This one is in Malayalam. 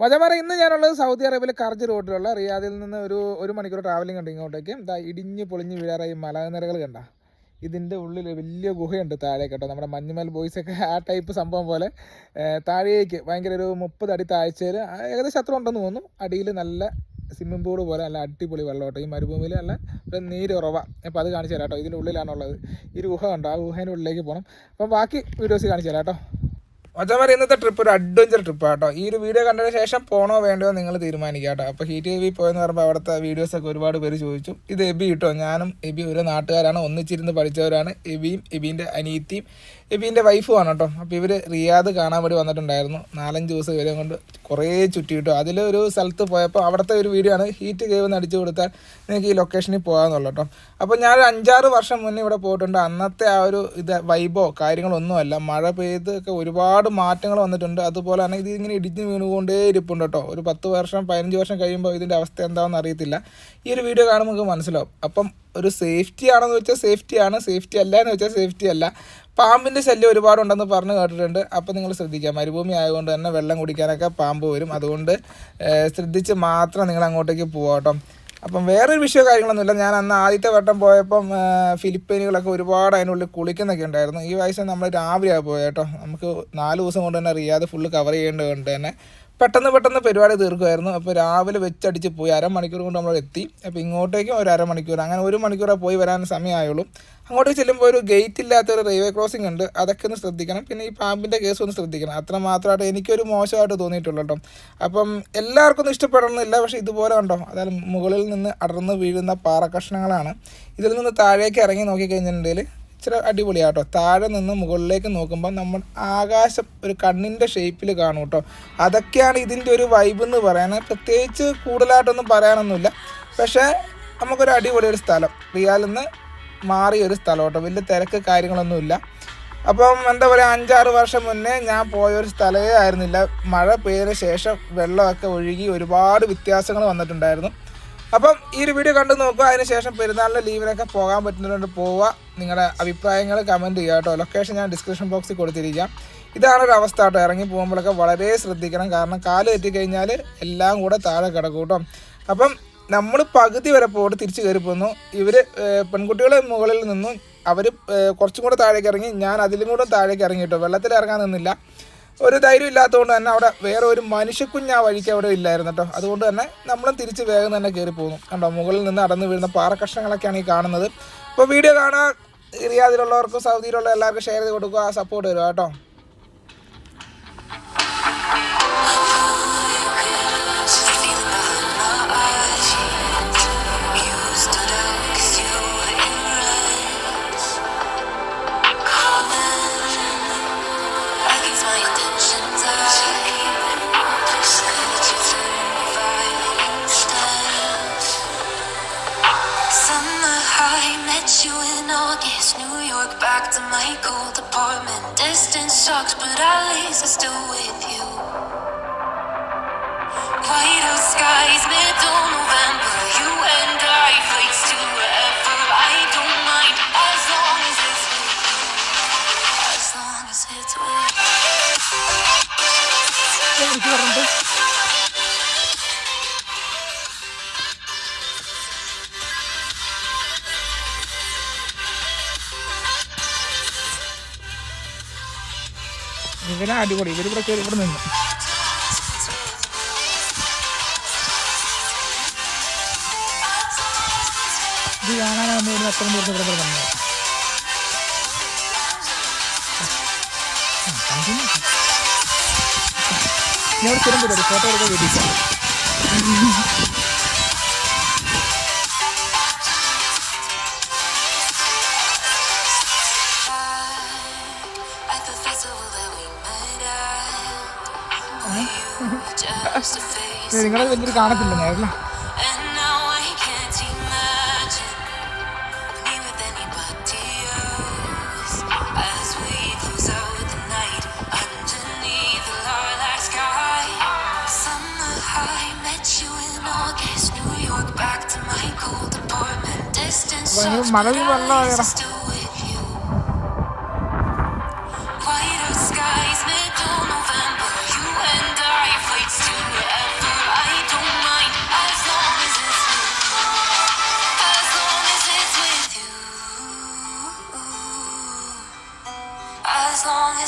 മജമാറ ഇന്ന് ഞാനുള്ളത് സൗദി അറേബ്യയിലെ കർജ് റോഡിലുള്ള റിയാദിൽ നിന്ന് ഒരു ഒരു മണിക്കൂർ ട്രാവലിംഗ് ഉണ്ട് ഇങ്ങോട്ടേക്ക്. ഇതാ ഇടിഞ്ഞ് പൊളിഞ്ഞ് വീഴാറായി മലനിരകൾ കണ്ട. ഇതിന്റെ ഉള്ളിൽ വലിയ ഗുഹയുണ്ട് താഴെ കേട്ടോ. നമ്മുടെ മഞ്ഞുമൽ ബോയ്സൊക്കെ ആ ടൈപ്പ് സംഭവം പോലെ താഴേക്ക് ഭയങ്കര ഒരു മുപ്പത് അടി താഴ്ചയിൽ ഏകദേശം അത്ര ഉണ്ടെന്ന് തോന്നുന്നു. അടിയിൽ നല്ല സ്വിമ്മിംഗ് പൂൾ പോലെ നല്ല അടിപൊളി വെള്ളമോട്ടെ ഈ മരുഭൂമിയിൽ നല്ല ഒരു നീര് ഉറവ അപ്പോൾ അത് കാണിച്ചു തരാം കേട്ടോ. ഇതിന്റെ ഉള്ളിലാണുള്ളത്. ഈ ഒരു ഗുഹ കണ്ടോ? ആ ഗുഹേന്റെ ഉള്ളിലേക്ക് പോകണം അപ്പം ബാക്കി വീഡിയോസ് കാണിച്ചു തരാം കേട്ടോ. മച്ചന്മാർ ഇന്നത്തെ ട്രിപ്പ് ഒരു അഡ്വഞ്ചർ ട്രിപ്പ് കേട്ടോ. ഈ ഒരു വീഡിയോ കണ്ടതിന് ശേഷം പോണോ വേണ്ടോ നിങ്ങൾ തീരുമാനിക്കുക കേട്ടോ. അപ്പോൾ ഹീറ്റ് എബി പോയെന്ന് പറയുമ്പോൾ അവിടുത്തെ വീഡിയോസൊക്കെ ഒരുപാട് പേര് ചോദിച്ചു. ഇത് എബി കിട്ടോ. ഞാനും എബി ഒരു നാട്ടുകാരാണ്. ഒന്നിച്ചിരുന്ന് പഠിച്ചവരാണ്. എബിയും എബീന്റെ അനിയത്തിയും എബീന്റെ വൈഫുമാണ് കേട്ടോ. അപ്പോൾ ഇവർ റിയാദ് കാണാൻ വേണ്ടി വന്നിട്ടുണ്ടായിരുന്നു. നാലഞ്ച് ദിവസം ഇവരെ കൊണ്ട് കുറേ ചുറ്റി അതിലൊരു സ്ഥലത്ത് പോയപ്പോൾ അവിടുത്തെ ഒരു വീഡിയോ ആണ് ഹീറ്റ് കേവ് എന്ന് അടിച്ചു കൊടുത്താൽ നിങ്ങൾക്ക് ഈ ലൊക്കേഷനിൽ പോകാമെന്നുള്ളൂ കേട്ടോ. അപ്പോൾ ഞാനൊരു അഞ്ചാറ് വർഷം മുന്നേ ഇവിടെ പോയിട്ടുണ്ട്. അന്നത്തെ ആ ഒരു ഇത് വൈബോ കാര്യങ്ങളൊന്നുമല്ല മഴ പെയ്ത് ഒക്കെ ഒരുപാട് മാറ്റങ്ങൾ വന്നിട്ടുണ്ട്. അതുപോലെ തന്നെ ഇത് ഇങ്ങനെ ഇടിഞ്ഞ് വീണുകൊണ്ടേ ഇരിപ്പുണ്ട് കേട്ടോ. ഒരു പത്ത് വർഷം പതിനഞ്ച് വർഷം കഴിയുമ്പോൾ ഇതിന്റെ അവസ്ഥ എന്താണെന്ന് അറിയത്തില്ല. ഈ ഒരു വീഡിയോ കാണുമ്പോൾ നമുക്ക് മനസ്സിലാവും. അപ്പം ഒരു സേഫ്റ്റി ആണെന്ന് വെച്ചാൽ സേഫ്റ്റി ആണ്. സേഫ്റ്റി അല്ല എന്ന് വെച്ചാൽ സേഫ്റ്റി അല്ല. പാമ്പിന്റെ ശല്യം ഒരുപാടുണ്ടെന്ന് പറഞ്ഞ് കേട്ടിട്ടുണ്ട്. അപ്പോൾ നിങ്ങൾ ശ്രദ്ധിക്കുക മരുഭൂമി ആയതുകൊണ്ട് തന്നെ വെള്ളം കുടിക്കാനൊക്കെ പാമ്പ് വരും. അതുകൊണ്ട് ശ്രദ്ധിച്ച് മാത്രം നിങ്ങൾ അങ്ങോട്ടേക്ക് പോകാം അപ്പം വേറൊരു വിഷയം കാര്യങ്ങളൊന്നുമില്ല. ഞാൻ അന്ന് ആദ്യത്തെ വട്ടം പോയപ്പം ഫിലിപ്പീനുകളൊക്കെ ഒരുപാട് അതിനുള്ളിൽ കുളിക്കുന്നൊക്കെ ഉണ്ടായിരുന്നു. ഈ വയസ്സ് നമ്മൾ രാവിലെയാണ് പോയത് നമുക്ക് നാല് ദിവസം കൊണ്ട് തന്നെ റിയാദ് ഫുള്ള് കവർ ചെയ്യേണ്ടത് കൊണ്ട് തന്നെ. പെട്ടെന്ന് പെട്ടെന്ന് പരിപാടി തീർക്കുമായിരുന്നു അപ്പോൾ രാവിലെ വെച്ചടിച്ച് പോയി. അരമണിക്കൂർ കൊണ്ട് നമ്മൾ എത്തി. അപ്പോൾ ഇങ്ങോട്ടേക്കും ഒരു അരമണിക്കൂർ. അങ്ങനെ ഒരു മണിക്കൂറേ പോയി വരാൻ സമയമായുള്ളൂ. അങ്ങോട്ട് ചെല്ലുമ്പോൾ ഒരു ഗേറ്റ് ഇല്ലാത്ത ഒരു റെയിൽവേ ക്രോസിംഗ് ഉണ്ട്. അതൊക്കെ ഒന്ന് ശ്രദ്ധിക്കണം. പിന്നെ ഈ പാമ്പിന്റെ കേസ് ഒന്ന് ശ്രദ്ധിക്കണം. അത്ര മാത്രമായിട്ട് എനിക്കൊരു മോശമായിട്ട് തോന്നിയിട്ടുള്ളൂ കേട്ടോ. അപ്പം എല്ലാവർക്കും ഒന്നും ഇഷ്ടപ്പെടണമെന്നില്ല പക്ഷേ ഇതുപോലെ ഉണ്ടോ? അതായത് മുകളിൽ നിന്ന് അടർന്ന് വീഴുന്ന പാറ കഷ്ണങ്ങളാണ്. ഇതിൽ നിന്ന് താഴേക്ക് ഇറങ്ങി നോക്കിക്കഴിഞ്ഞിട്ടുണ്ടെങ്കിൽ ഇച്ചിരി കേട്ടോ താഴെ നിന്ന് മുകളിലേക്ക് നോക്കുമ്പോൾ നമ്മൾ ആകാശം ഒരു കണ്ണിന്റെ ഷേപ്പിൽ കാണും കേട്ടോ അതൊക്കെയാണ് ഇതിന്റെ ഒരു വൈബ് എന്ന് പറയാൻ പ്രത്യേകിച്ച് കൂടുതലായിട്ടൊന്നും പറയാനൊന്നുമില്ല. പക്ഷേ നമുക്കൊരു അടിപൊളി ഒരു സ്ഥലം. റിയാലിൽ നിന്ന് മാറിയ ഒരു സ്ഥലം കേട്ടോ വലിയ തിരക്ക് കാര്യങ്ങളൊന്നുമില്ല. അപ്പം എന്താ പറയുക അഞ്ചാറ് വർഷം മുന്നേ ഞാൻ പോയ ഒരു സ്ഥലമേ ആയിരുന്നില്ല. മഴ പെയ്തിന് ശേഷം വെള്ളമൊക്കെ ഒഴുകി ഒരുപാട് വ്യത്യാസങ്ങൾ വന്നിട്ടുണ്ടായിരുന്നു. അപ്പം ഈ ഒരു വീഡിയോ കണ്ടു നോക്കുക. അതിനുശേഷം പെരുന്നാളിന്റെ ലീവിനൊക്കെ പോകാൻ പറ്റുന്നതുകൊണ്ട് പോവുക. നിങ്ങളുടെ അഭിപ്രായങ്ങൾ കമന്റ് ചെയ്യുക കേട്ടോ. ലൊക്കേഷൻ ഞാൻ ഡിസ്ക്രിപ്ഷൻ ബോക്സിൽ കൊടുത്തിരിക്കാം. ഇതാണ് ഒരു അവസ്ഥ കേട്ടോ. ഇറങ്ങി പോകുമ്പോഴൊക്കെ വളരെ ശ്രദ്ധിക്കണം. കാരണം കാൽ തെറ്റിക്കഴിഞ്ഞാൽ എല്ലാം കൂടെ താഴെ കിടക്കും കേട്ടോ. അപ്പം നമ്മൾ പകുതി വരെ പോയിട്ട് തിരിച്ചു കയറി പോന്നു. ഇവർ പെൺകുട്ടികൾ മുകളിൽ നിന്നും അവർ കുറച്ചും കൂടെ താഴേക്ക് ഇറങ്ങി. ഞാൻ അതിലും കൂടെ താഴേക്ക് ഇറങ്ങി കേട്ടോ. വെള്ളത്തിൽ ഇറങ്ങാൻ നിന്നില്ല. ഒരു ധൈര്യം ഇല്ലാത്തതുകൊണ്ട് തന്നെ അവിടെ വേറെ ഒരു മനുഷ്യക്കുഞ്ഞ് ആ വഴിക്ക് അവിടെ ഇല്ലായിരുന്നു കേട്ടോ. അതുകൊണ്ട് തന്നെ നമ്മളും തിരിച്ച് വേഗം തന്നെ കയറി പോകുന്നു. കണ്ടോ മുകളിൽ നിന്ന് അടന്ന് വീഴുന്ന പാറക്കഷ്ണങ്ങളൊക്കെയാണ് ഈ കാണുന്നത്. അപ്പോൾ വീഡിയോ കാണാൻ റിയാദിലുള്ളവർക്കും സൗദിയിലുള്ള എല്ലാവർക്കും ഷെയർ ചെയ്ത് കൊടുക്കുക സപ്പോർട്ട് തരുക കേട്ടോ. Back to my cold apartment. Distance sucks, but at least I'm still with you. White out skies, middle November. ഇവരെ അടിപൊളി ഇവരിവിടെ കയറി ഇവിടെ നിന്നു. ഇത് കാണാനാണ് ഇവിടെ അത്രയും ദൂരത്ത് ഇവിടെ ഇവിടെ വന്നു? ഞാൻ ഇവിടെ സ്ഥിരം പരിപാടി ഫോട്ടോ എടുക്കാൻ വേണ്ടിയിട്ടാണ് നിങ്ങളെ വലിയൊരു കാണത്തില്ല മഴ And